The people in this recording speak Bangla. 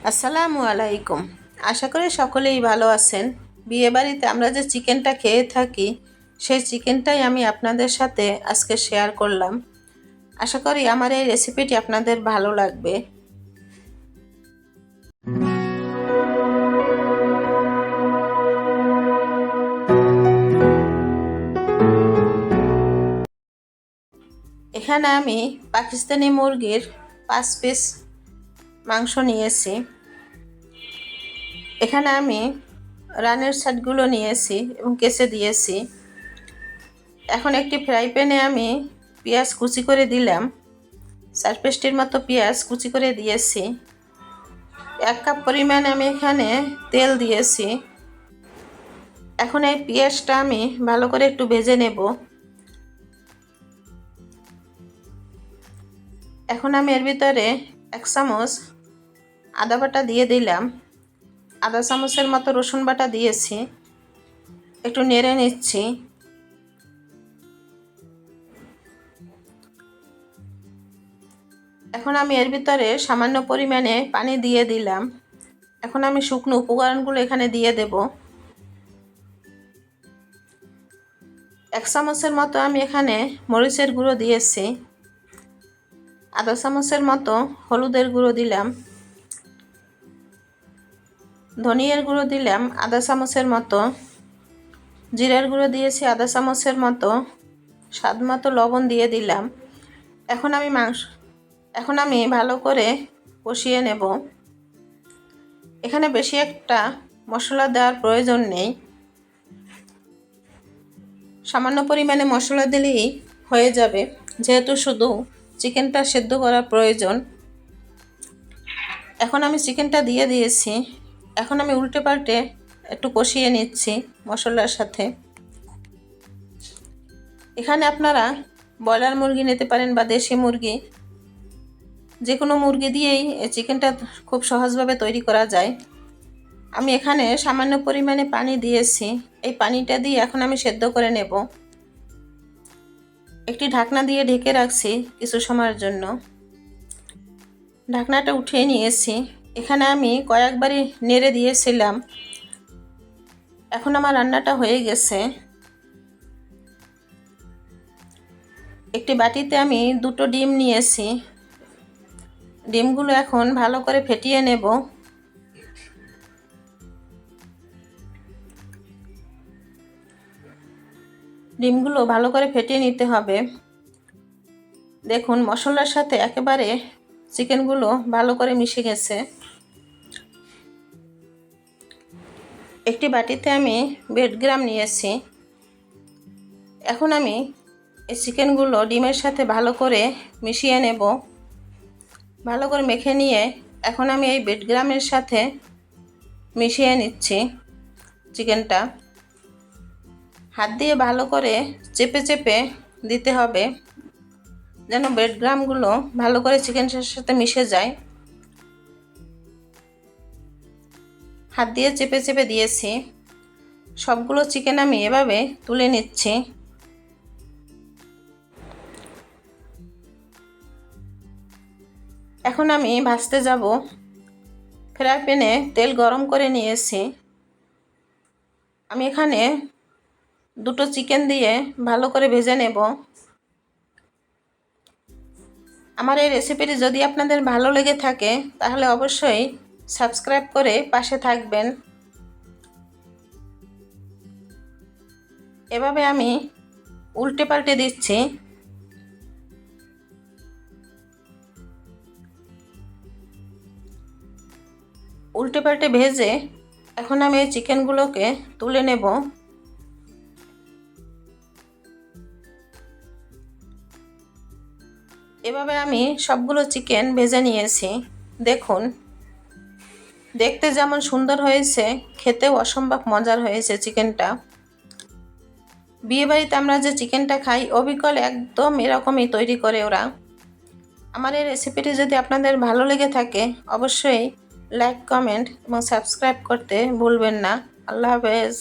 আসসালামু আলাইকুম। আশা করি সকলেই ভালো আছেন। বিয়েবাড়িতে আমরা যে চিকেনটা খেয়ে থাকি, সেই চিকেনটাই আমি আপনাদের সাথে আজকে শেয়ার করলাম। আশা করি আমার এই রেসিপিটি আপনাদের ভালো লাগবে। এখানে আমি পাকিস্তানি মুরগির পাঁচ পিস মাংস নিয়েছি। এখানে আমি রানের সাইডগুলো নিয়েছি এবং কেসে দিয়েছি। এখন একটি ফ্রাই প্যানে আমি পেঁয়াজ কুচি করে দিলাম। চার পেস্টির মতো পেঁয়াজ কুচি করে দিয়েছি। এক কাপ পরিমাণ আমি এখানে তেল দিয়েছি। এখন এই পেঁয়াজটা আমি ভালো করে একটু ভেজে নেব। এখন আমি এর ভিতরে এক চামচ আদা বাটা দিয়ে দিলাম। আদা চামচের মতো রসুন বাটা দিয়েছি। একটু নেড়ে নিচ্ছি। এখন আমি এর ভিতরে সামান্য পরিমাণে পানি দিয়ে দিলাম। এখন আমি শুকনো উপকরণগুলো এখানে দিয়ে দেব। এক চামচের মতো আমি এখানে মরিচের গুঁড়ো দিয়েছি। আধা চামচের মতো হলুদের গুঁড়ো দিলাম। ধনিয়ার গুঁড়ো দিলাম আধা চামচের মতো। জিরার গুঁড়ো দিয়েছি আধা চামচের মতো। স্বাদ মতো লবণ দিয়ে দিলাম। এখন আমি মাংস, এখন আমি ভালো করে কষিয়ে নেব। এখানে বেশি একটা মশলা দেওয়ার প্রয়োজন নেই। সামান্য পরিমাণে মশলা দিলেই হয়ে যাবে, যেহেতু শুধু চিকেনটা সেদ্ধ করা প্রয়োজন। এখন আমি চিকেনটা দিয়ে দিয়েছি। এখন আমি উল্টে পাল্টে একটু কষিয়ে নিচ্ছি মশলার সাথে। এখানে আপনারা ব্রয়লার মুরগি নিতে পারেন বা দেশি মুরগি। যে কোনো মুরগি দিয়েই চিকেনটা খুব সহজভাবে তৈরি করা যায়। আমি এখানে সামান্য পরিমাণে পানি দিয়েছি। এই পানিটা দিয়ে এখন আমি সেদ্ধ করে নেব। একটি ঢাকনা দিয়ে ঢেকে রাখছি কিছু সময়ের জন্য। ঢাকনাটা উঠিয়ে নিয়েছি। এখানে আমি কয়েকবারই নেড়ে দিয়েছিলাম। এখন আমার রান্নাটা হয়ে গেছে। একটি বাটিতে আমি দুটো ডিম নিয়েছি। ডিমগুলো এখন ভালো করে ফেটিয়ে নেব। ডিমগুলো ভালো করে ফেটিয়ে নিতে হবে। দেখুন, মশলার সাথে একেবারে চিকেনগুলো ভালো করে মিশে গেছে। একটি বাটিতে আমি বেডগ্রাম নিয়েছি। এখন আমি এই চিকেনগুলো ডিমের সাথে ভালো করে মিশিয়ে নেব। ভালো করে মেখে নিয়ে এখন আমি এই বেডগ্রামের সাথে মিশিয়ে নিচ্ছি চিকেনটা। হাত দিয়ে ভালো করে চেপে চেপে দিতে হবে। যেন ব্রেড গ্রামগুলো ভালো করে চিকেনের সাথে মিশে যায়। হাত দিয়ে চেপে চেপে দিয়েছি। সবগুলো চিকেন আমি এভাবে তুলে নিচ্ছি। এখন আমি ভাজতে যাব। ফ্রাই প্যানে তেল গরম করে নিয়েছি। আমি এখানে দুটো চিকেন দিয়ে ভালো করে ভেজে নেব। আমার এই রেসিপিটি যদি আপনাদের ভালো লেগে থাকে, তাহলে অবশ্যই সাবস্ক্রাইব করে পাশে থাকবেন। এভাবে আমি উল্টে পাল্টে দিচ্ছি। উল্টে পাল্টে ভেজে এখন আমি এই চিকেনগুলোকে তুলে নেব। এভাবে আমি সবগুলো চিকেন ভেজে নিয়েছি। দেখুন, দেখতে যেমন সুন্দর হয়েছে, খেতেও অসম্ভব মজার হয়েছে চিকেনটা বিয়েবাড়িতে আমরা যে চিকেনটা খাই, অবিকল একদম এরকমই তৈরি করে ওরা। আমার এই রেসিপিটি যদি আপনাদের ভালো লেগে থাকে, অবশ্যই লাইক কমেন্ট এবং সাবস্ক্রাইব করতে ভুলবেন না। আল্লাহ হাফেজ।